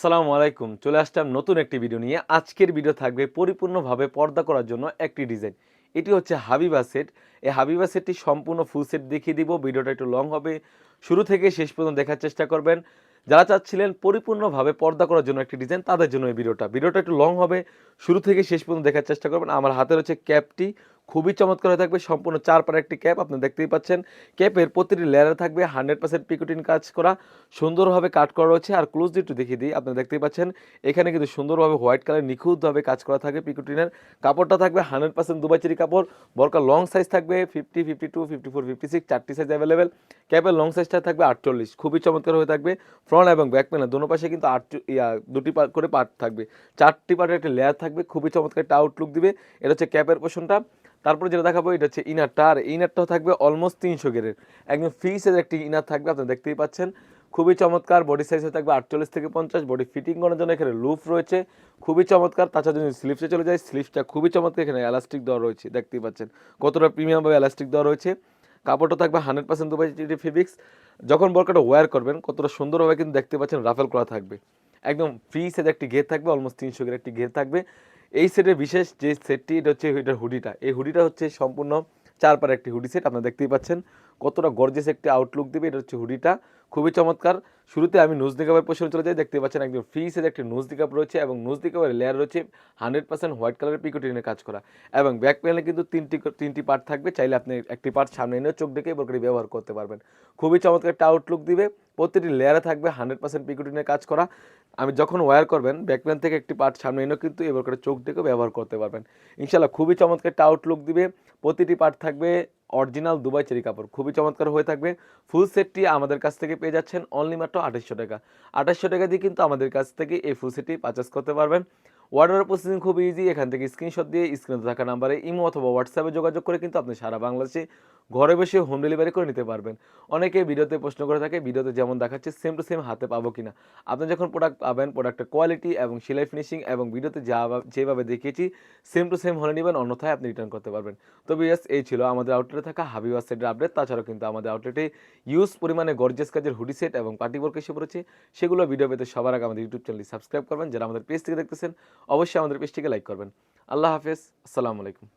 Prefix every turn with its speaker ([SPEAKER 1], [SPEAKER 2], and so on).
[SPEAKER 1] আসসালামু আলাইকুম। চলে আসলাম নতুন একটি ভিডিও নিয়ে। আজকের ভিডিও থাকবে পরিপূর্ণভাবে পর্দা করার জন্য একটি ডিজাইন এটি হচ্ছে হাবিবা সেট এই হাবিবা সেটটি সম্পূর্ণ ফুল সেট দেখিয়ে দিব। ভিডিওটা একটু লং হবে। শুরু থেকে শেষ পর্যন্ত দেখার চেষ্টা করবেন। যারা চাচ্ছিলেন পরিপূর্ণভাবে পর্দা করার জন্য একটি ডিজাইন তাদের জন্য এই ভিডিওটা ভিডিওটা একটু লং হবে। শুরু থেকে শেষ পর্যন্ত দেখার চেষ্টা করবেন। আমার হাতে রয়েছে ক্যাপটি খুবই চমৎকার হয়ে থাকবে। সম্পূর্ণ চার পাড়ে একটি ক্যাপ, আপনি দেখতেই পাচ্ছেন। ক্যাপের প্রতিটি লেয়ারে থাকবে হান্ড্রেড পার্সেন্ট পিকুটিন কাজ করা, সুন্দরভাবে কাট করা রয়েছে। আর ক্লোজ একটু দেখিয়ে দিই, আপনি দেখতেই পাচ্ছেন, এখানে কিন্তু সুন্দরভাবে হোয়াইট কালার নিখুঁতভাবে কাজ করা থাকে পিকুটিনের। কাপড়টা থাকবে হান্ড্রেড পার্সেন্ট দুবাইচেরি কাপড়, বরকার লং সাইজ থাকবে fifty fifty two, fifty four, fifty six, চারটি সাইজ অ্যাভেলেবেল। ক্যাপের লং সাইজটা থাকবে আটচল্লিশ, খুবই চমৎকার হয়ে থাকবে। ফ্রন্ট এবং ব্যাক প্যানেল দোনো পাশে কিন্তু আট দুটি করে পার্ট থাকবে। চারটি পার্টের একটা লেয়ার থাকবে, খুবই চমৎকার একটা আউটলুক দিবে। এটা হচ্ছে ক্যাপের পোষণটা তারপরে যেটা দেখাবো, এটা হচ্ছে ইনারটা। আর ইনারটাও থাকবে অলমোস্ট তিনশো গেরের একদম ফ্রি সাইজ একটি ইনার থাকবে আপনারা দেখতেই পাচ্ছেন। খুবই চমৎকার বডি সাইজ থাকবে আটচল্লিশ থেকে পঞ্চাশ। বডি ফিটিং করার জন্য এখানে লুফ রয়েছে। খুবই চমৎকার, তাছাড়া যদি স্লিপসে চলে যায় স্লিপসটা খুবই চমৎকার, এখানে এলাস্টিক দেওয়া রয়েছে, দেখতেই পাচ্ছেন। কতটা প্রিমিয়ামভাবে এলাস্টিক দেওয়া রয়েছে। কাপড়টা থাকবে হান্ড্রেড পার্সেন্ট দুবাই ফেব্রিক্স যখন বরকাটা ওয়্যার করবেন, কতটা সুন্দরভাবে কিন্তু দেখতে পাচ্ছেন রাফেল করা থাকবে। একদম ফ্রি সেট একটি ঘের থাকবে অলমোস্ট তিনশো গের একটি ঘের থাকবে। এই সেটের বিশেষ যে সেটটি এটা হচ্ছে এটার হুডিটা এই হুডিটা হচ্ছে সম্পূর্ণ চার পার একটি হুডি সেট আপনারা দেখতেই পাচ্ছেন। কতটা গর্জেস একটি আউটলুক দেবে, এটা হচ্ছে হুডিটা খুবই চমৎকার। শুরুতে আমি নুজদি কাপের পোষণে চলে যাই দেখতে পাচ্ছেন একদম ফ্রি সেট একটি নুজদি কাপ রয়েছে এবং কাপের লেয়ার রয়েছে হান্ড্রেড পার্সেন্ট হোয়াইট কালারের পিকোটিনে কাজ করা। এবং ব্যাক প্যানেলে কিন্তু তিনটি তিনটি পার্ট থাকবে, চাইলে আপনি একটি পার্ট সামনে এনে চোখ ডেকে বোরকারি ব্যবহার করতে পারবেন। খুবই চমৎকার একটা আউটলুক দিবে। প্রতিটি লেয়ারে থাকবে হান্ড্রেড পার্সেন্ট পিকোটিনে কাজ করা। আমি যখন ওয়্যার করবেন ব্যাকপ্যান থেকে একটি পার্ট সামনে এনেও কিন্তু এবার করে চোখ ডেকে ব্যবহার করতে পারবেন। ইনশাল্লাহ খুবই চমৎকার একটা আউটলুক দিবে। প্রতিটি পার্ট থাকবে অরিজিনাল দুবাই চেরি কাপড়। খুবই চমৎকার হয়ে থাকবে। ফুল সেটটি আমাদের কাছ থেকে পেয়ে যাচ্ছেন অনলি মাত্র আঠাশশো টাকা। আঠাশশো টাকা দিয়ে কিন্তু আমাদের কাছ থেকে এই ফুল সেটটি পারচেস করতে পারবেন। অর্ডার প্রসেসিং খুব ইজি এখান থেকে স্ক্রিনশট দিয়ে স্ক্রিনে থাকা নাম্বারে ইমো অথবা হোয়াটসঅ্যাপে যোগাযোগ করে কিন্তু আপনি সারা বাংলাদেশে ঘরে বসে হোম ডেলিভারি করে নিতে পারবেন। অনেকে ভিডিওতে প্রশ্ন করে থাকে, ভিডিওতে যেমন দেখাচ্ছে সেম টু সেম হাতে পাবো কিনা। আপনি যখন প্রোডাক্ট পাবেন প্রোডাক্টের কোয়ালিটি এবং সেলাই ফিনিশিং এবং ভিডিওতে যা যেভাবে দেখিয়েছি সেম টু সেম হলে নেবেন, অন্যথায় আপনি রিটার্ন করতে পারবেন। তো বিয়াস, এই ছিল আমাদের আউটলেটে থাকা হাবিবা সেটের আপডেট তাছাড়াও কিন্তু আমাদের আউটলেটে ইউজ পরিমাণে গর্জেস কাজের হুডি সেট এবং পার্টি ওয়ার্ক এসে পড়েছে। সেগুলো ভিডিও পেতে সবার আগে আমাদের ইউটিউব চ্যানেলটি সাবস্ক্রাইব করবেন। যারা আমাদের পেজ থেকে দেখতেছেন, অবশ্যই আমাদের পেজটিকে লাইক করবেন। আল্লাহ হাফেজ। আসসালামু আলাইকুম।